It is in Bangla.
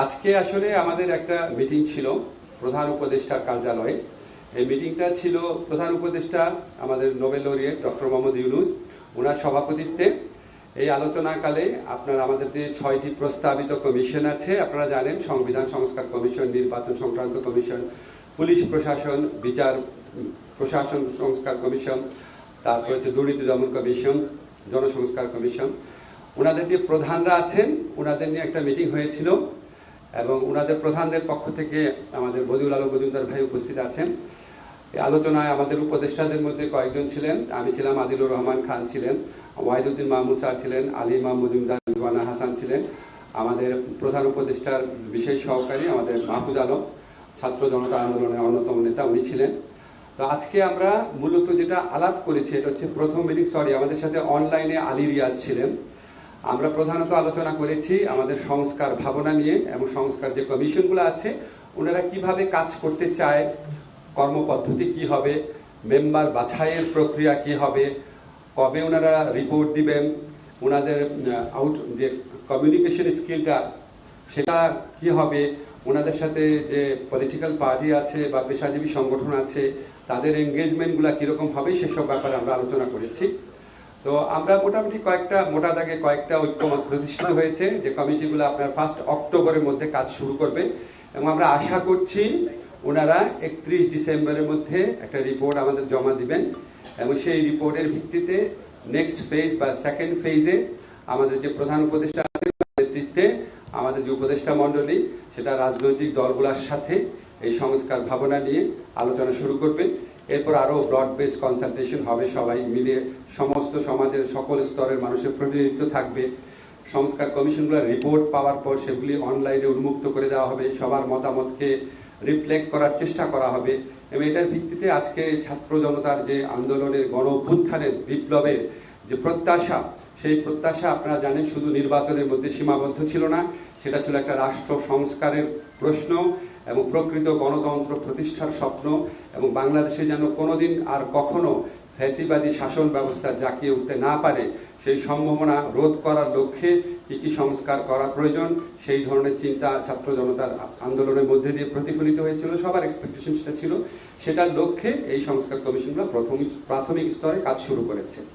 আজকে আসলে আমাদের একটা মিটিং ছিল প্রধান উপদেষ্টার কার্যালয়ে। এই মিটিংটা ছিল প্রধান উপদেষ্টা আমাদের Nobel laureate doctor Mohammad Yunus. ওনার সভাপতিত্বে। এই আলোচনাকালে আপনার আমাদের যে ছয়টি প্রস্তাবিত কমিশন আছে, আপনারা জানেন সংবিধান সংস্কার কমিশন, নির্বাচন সংক্রান্ত কমিশন, পুলিশ প্রশাসন, বিচার, প্রশাসন সংস্কার কমিশন, তারপর হচ্ছে দুর্নীতি দমন কমিশন, জনসংস্কার কমিশন। ওনাদের যে প্রধানরা আছেন, ওনাদের নিয়ে একটা মিটিং হয়েছিল। এবং ওনাদের প্রধানদের পক্ষ থেকে আমাদের বদিউল আলম মজুমদার ভাই উপস্থিত আছেন। আলোচনায় আমাদের উপদেষ্টাদের মধ্যে কয়েকজন ছিলেন। আমি ছিলাম আদিলুর রহমান খান ছিলেন ওয়াহিদুদ্দিন মাহমুদ স্যার ছিলেন, আলী মজুমদার জুয়ানা হাসান ছিলেন। আমাদের প্রধান উপদেষ্টার বিশেষ সহকারী আমাদের মাহফুজ আলম, ছাত্র জনতা আন্দোলনের অন্যতম নেতা, উনি ছিলেন। তো আজকে আমরা মূলত যেটা আলাপ করেছি, এটা হচ্ছে প্রথম মিটিং সরি আমাদের সাথে অনলাইনে আলী রিয়াজ ছিলেন। আমরা প্রধানত আলোচনা করেছি আমাদের সংস্কার ভাবনা নিয়ে এবং সংস্কার যে কমিশনগুলো আছে, ওনারা কীভাবে কাজ করতে চায়, কর্মপদ্ধতি কি হবে, মেম্বার বাছাইয়ের প্রক্রিয়া কি হবে, কবে ওনারা রিপোর্ট দিবেন, ওনাদের আউট যে কমিউনিকেশন স্কিলটা সেটা কি হবে, ওনাদের সাথে যে পলিটিক্যাল পার্টি আছে বা পেশাজীবী সংগঠন আছে, তাদের এঙ্গেজমেন্টগুলো কীরকম হবে, সেসব ব্যাপারে আমরা আলোচনা করেছি। তো আমরা মোটামুটি কয়েকটা, মোটা দাগে কয়েকটা ঐক্যমত প্রতিষ্ঠিত হয়েছে যে কমিটিগুলো আপনার ফার্স্ট অক্টোবরের মধ্যে কাজ শুরু করবে এবং আমরা আশা করছি ওনারা একত্রিশ ডিসেম্বরের মধ্যে একটা রিপোর্ট আমাদের জমা দিবেন এবং সেই রিপোর্টের ভিত্তিতে নেক্সট ফেজ বা সেকেন্ড ফেজে আমাদের যে প্রধান উপদেষ্টা আছে নেতৃত্বে আমাদের যে উপদেষ্টা মণ্ডলী, সেটা রাজনৈতিক দলগুলোর সাথে এই সংস্কার ভাবনা নিয়ে আলোচনা শুরু করবে। এরপর আরও ব্রড বেস কনসালটেশন হবে, সবাই মিলে সমস্ত সমাজের সকল স্তরের মানুষের প্রতিনিধিত্ব থাকবে। সংস্কার কমিশনগুলোর রিপোর্ট পাওয়ার পর সেগুলি অনলাইনে উন্মুক্ত করে দেওয়া হবে। সবার মতামতকে রিফ্লেক্ট করার চেষ্টা করা হবে। এবং এটার ভিত্তিতে আজকে ছাত্র জনতার যে আন্দোলনের গণ অভ্যুত্থানের বিপ্লবের যে প্রত্যাশা, সেই প্রত্যাশা আপনারা জানেন শুধু নির্বাচনের মধ্যে সীমাবদ্ধ ছিল না, সেটা ছিল একটা রাষ্ট্র সংস্কারের প্রশ্ন এবং প্রকৃত গণতন্ত্র প্রতিষ্ঠার স্বপ্ন এবং বাংলাদেশে যেন কোনোদিন আর কখনো ফ্যাসিবাদী শাসন ব্যবস্থা জাকিয়ে উঠতে না পারে, সেই সম্ভাবনা রোধ করার লক্ষ্যে কী কী সংস্কার করা প্রয়োজন, সেই ধরনের চিন্তা ছাত্র জনতার আন্দোলনের মধ্যে দিয়ে প্রতিফলিত হয়েছিল, সবার এক্সপেকটেশন সেটা ছিল। সেটার লক্ষ্যে এই সংস্কার কমিশনগুলো প্রথম প্রাথমিক স্তরে কাজ শুরু করেছে।